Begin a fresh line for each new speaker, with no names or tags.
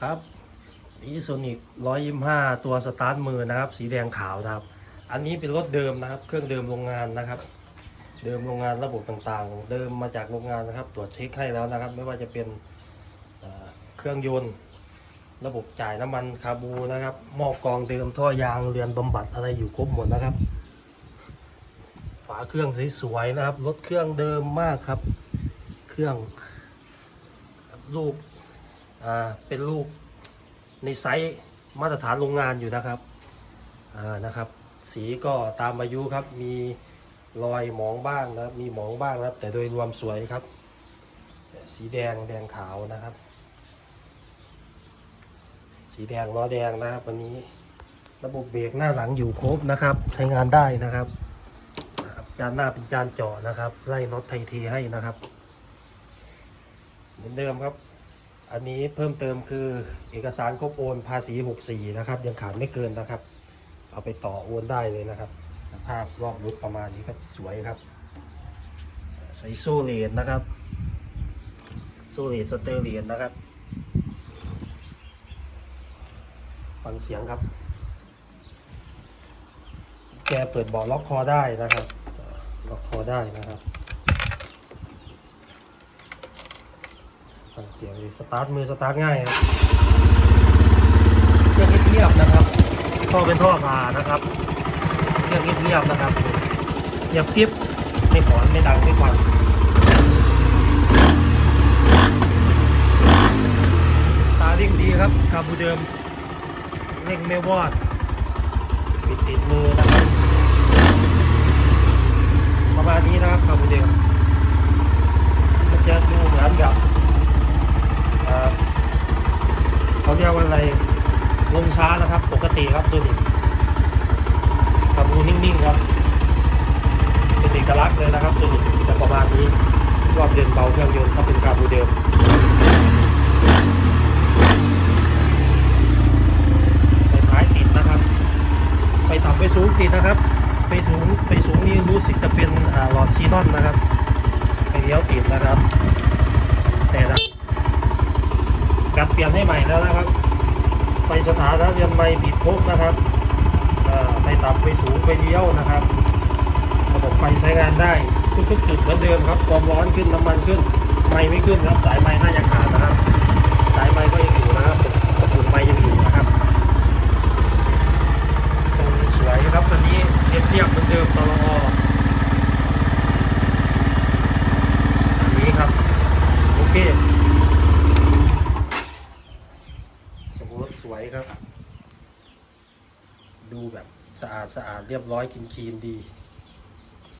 ครับอีโซนิกร้อยยี่ห้าตัวสตาร์ทมือนะครับ สีแดงขาวนะครับ อันนี้เป็นรถเดิมนะครับ เครื่องเดิมโรงงานนะครับ เดิมโรงงานระบบต่างๆ เดิมมาจากโรงงานนะครับ ตรวจเช็คให้แล้วนะครับ ไม่ว่าจะเป็นเครื่องยนต์ระบบจ่ายน้ำมันคาบูนะครับ หม้อกรองเดิมท่อยางเรือนบำบัดอะไรอยู่ครบหมดนะครับ ฝาเครื่องสวยๆนะครับ รถเครื่องเดิมมากครับ เครื่องรูป เป็นรูปในไซส์มาตรฐานโรงงานอยู่นะครับนะครับ สีก็ตามอายุครับ มีรอยหมองบ้างนะครับมีหมองบ้างนะครับ แต่โดยรวมสวยครับ สีแดงแดงขาวนะครับ สีแดงล้อแดงนะครับวันนี้ระบบเบรกหน้าหลังอยู่ครบนะครับ ใช้งานได้นะครับนะครับจานหน้าเป็นจานเจาะนะครับ ไล่น็อตไทเทให้นะครับ เหมือนเดิมครับ อันนี้เพิ่มเติมคือเอกสารครบโอนภาษี 64 นะครับ ยังขาดไม่เกินนะครับ เอาไปต่อโอนได้เลยนะครับ สภาพรอบรถประมาณนี้ครับสวยครับใส่โซเลนนะครับโซเลนสเตอร์เลนนะครับ ฟังเสียงครับแกเปิดเบาะล็อกคอได้นะครับล็อกคอได้นะครับ ฟังเสียงเลยสตาร์ทมือสตาร์ทง่ายครับเครื่องเงียบนะครับท่อเป็นท่อพานะครับเครื่องเงียบนะครับเงียบกริบไม่หอนไม่ดังไม่ควันตาเร่งดีครับคาบูเดิมเร่งไม่วอดปิดติดมือนะครับ ประมาณนี้นะครับคาบูเดิมมันจะดูเหมือนกับเอ่อ เรียกว่าอะไรลงช้านะครับ ปกติครับตัวนี้คาบูนิ่งๆครับเป็นเอกลักษณ์เลยนะครับตัวนี้จะประมาณนี้รอบเดินเบาเครื่องยนต์ถ้าเป็นคาบูเดิมไปท้ายติดนะครับ ไปต่ำไปสูงติดนะครับ ไปถึงไปสูงนี่รู้สึกจะเป็นหลอดซีนอนนะครับ ไปเลี้ยวติดนะครับ แต่ละการเปลี่ยนให้ใหม่แล้วนะครับ ไปสถานะเรียนใหม่ปิดพบนะครับอ่าไปต่ำไปสูงไปเลี้ยวนะครับระบบไฟใช้งานได้ทุกๆจุดเหมือนเดิมครับความร้อนขึ้นน้ำมันขึ้น ไม่ไม่ขึ้นครับสายไม้น่าจะขาดนะครับ สายไม้ก็ยังอยู่นะครับปุ่นไม้ยังอยู่นะครับ ทรงสวยครับตัวนี้เรียบเรียบเหมือนเดิมตลออันนี้ครับ โอเคสมมติสวย ครับ ดูแบบสะอาดสะอาดเรียบร้อยคินคีนดี